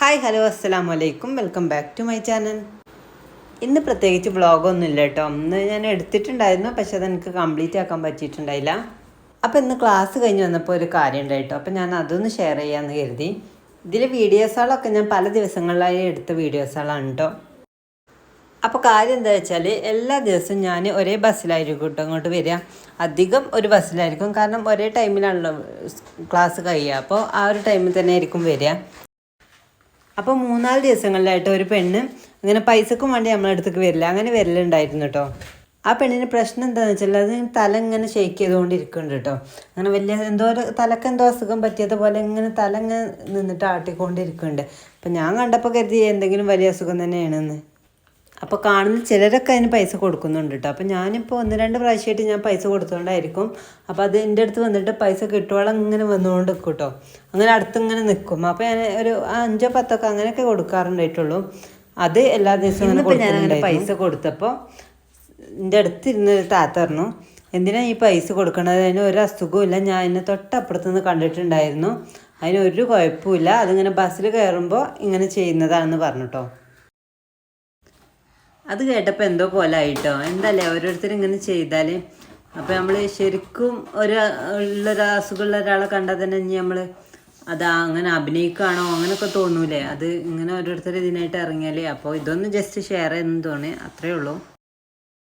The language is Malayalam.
ഹായ് ഹലോ അസ്സാം വലൈക്കും welcome back to my channel. ഇന്ന് പ്രത്യേകിച്ച് വ്ളോഗൊന്നും ഇല്ല കേട്ടോ. ഇന്ന് ഞാൻ എടുത്തിട്ടുണ്ടായിരുന്നു പക്ഷെ അതെനിക്ക് കംപ്ലീറ്റ് ആക്കാൻ പറ്റിയിട്ടുണ്ടായില്ല. അപ്പോൾ ഇന്ന് ക്ലാസ് കഴിഞ്ഞ് വന്നപ്പോൾ ഒരു കാര്യം ഉണ്ടായിട്ടോ അപ്പോൾ ഞാൻ അതൊന്ന് ഷെയർ ചെയ്യാമെന്ന് കരുതി. ഇതിലെ വീഡിയോസുകളൊക്കെ ഞാൻ പല ദിവസങ്ങളിലായി എടുത്ത വീഡിയോസുകളാണ് കേട്ടോ. അപ്പോൾ കാര്യം എന്താ വെച്ചാൽ എല്ലാ ദിവസവും ഞാൻ ഒരേ ബസ്സിലായിരിക്കും കേട്ടോ അങ്ങോട്ട് വരിക. അധികം ഒരു ബസ്സിലായിരിക്കും. കാരണം ഒരേ ടൈമിലാണല്ലോ ക്ലാസ് കഴിയുക. അപ്പോൾ ആ ഒരു ടൈമിൽ തന്നെ ആയിരിക്കും വരിക. അപ്പോൾ മൂന്നാൽ ദിവസങ്ങളിലായിട്ട് ഒരു പെണ്ണ് അങ്ങനെ പൈസക്കും വേണ്ടി നമ്മളെ അടുത്തേക്ക് വരില്ല. അങ്ങനെ വരലുണ്ടായിരുന്നു കേട്ടോ ആ പെണ്ണിന് പ്രശ്നം എന്താണെന്ന് വെച്ചാൽ അത് തല ഇങ്ങനെ ഷേക്ക് ചെയ്തുകൊണ്ടിരിക്കുന്നുണ്ട് കേട്ടോ അങ്ങനെ വലിയ എന്തോ ഒരു തലക്ക് എന്തോ അസുഖം പറ്റിയതുപോലെ ഇങ്ങനെ തല ഇങ്ങനെ നിന്നിട്ട് ആട്ടിക്കൊണ്ടിരിക്കുന്നുണ്ട്. അപ്പം ഞാൻ കണ്ടപ്പോൾ കരുതി എന്തെങ്കിലും വലിയ അസുഖം തന്നെയാണെന്ന്. അപ്പോൾ കാണുന്ന ചിലരൊക്കെ അതിന് പൈസ കൊടുക്കുന്നുണ്ട് കേട്ടോ അപ്പോൾ ഞാനിപ്പോൾ ഒന്ന് രണ്ട് പ്രാവശ്യമായിട്ട് ഞാൻ പൈസ കൊടുത്തുകൊണ്ടായിരിക്കും അപ്പോൾ അത് എന്റെ അടുത്ത് വന്നിട്ട് പൈസ കിട്ടുവോളം ഇങ്ങനെ വന്നുകൊണ്ട് നിൽക്കും കേട്ടോ അങ്ങനെ അടുത്ത് ഇങ്ങനെ നിൽക്കും അപ്പോൾ ഞാൻ ഒരു അഞ്ചോ പത്തൊക്കെ അങ്ങനെയൊക്കെ കൊടുക്കാറുണ്ടായിട്ടുള്ളൂ. അത് എല്ലാ ദിവസവും അങ്ങനെ ഞാൻ അങ്ങനെ പൈസ കൊടുത്തപ്പോൾ എന്റെ അടുത്ത് ഇരുന്ന് താത്ത പറഞ്ഞു എന്തിനാ ഈ പൈസ കൊടുക്കണത്? അതിന് ഒരു അസുഖവും ഇല്ല. ഞാൻ എന്നെ തൊട്ടപ്പുറത്ത് നിന്ന് കണ്ടിട്ടുണ്ടായിരുന്നു. അതിന് ഒരു കുഴപ്പമില്ല അതിങ്ങനെ ബസ്സിൽ കയറുമ്പോൾ ഇങ്ങനെ ചെയ്യുന്നതാണെന്ന് പറഞ്ഞു കേട്ടോ അത് കേട്ടപ്പോൾ എന്തോ പോലെ ആയിട്ടോ എന്തല്ലേ ഓരോരുത്തരും ഇങ്ങനെ ചെയ്താൽ അപ്പോൾ നമ്മൾ ശരിക്കും ഒരു ഉള്ളൊരു അസുഖമുള്ള ഒരാളെ കണ്ടാൽ തന്നെ ഇനി നമ്മൾ അത് അങ്ങനെ അഭിനയിക്കുകയാണോ അങ്ങനെയൊക്കെ തോന്നൂലേ? അത് ഇങ്ങനെ ഓരോരുത്തർ ഇതിനായിട്ട് ഇറങ്ങിയാലേ. അപ്പോൾ ഇതൊന്ന് ജസ്റ്റ് ഷെയർ ചെയ്യുന്നു തോന്നി അത്രയേ ഉള്ളൂ.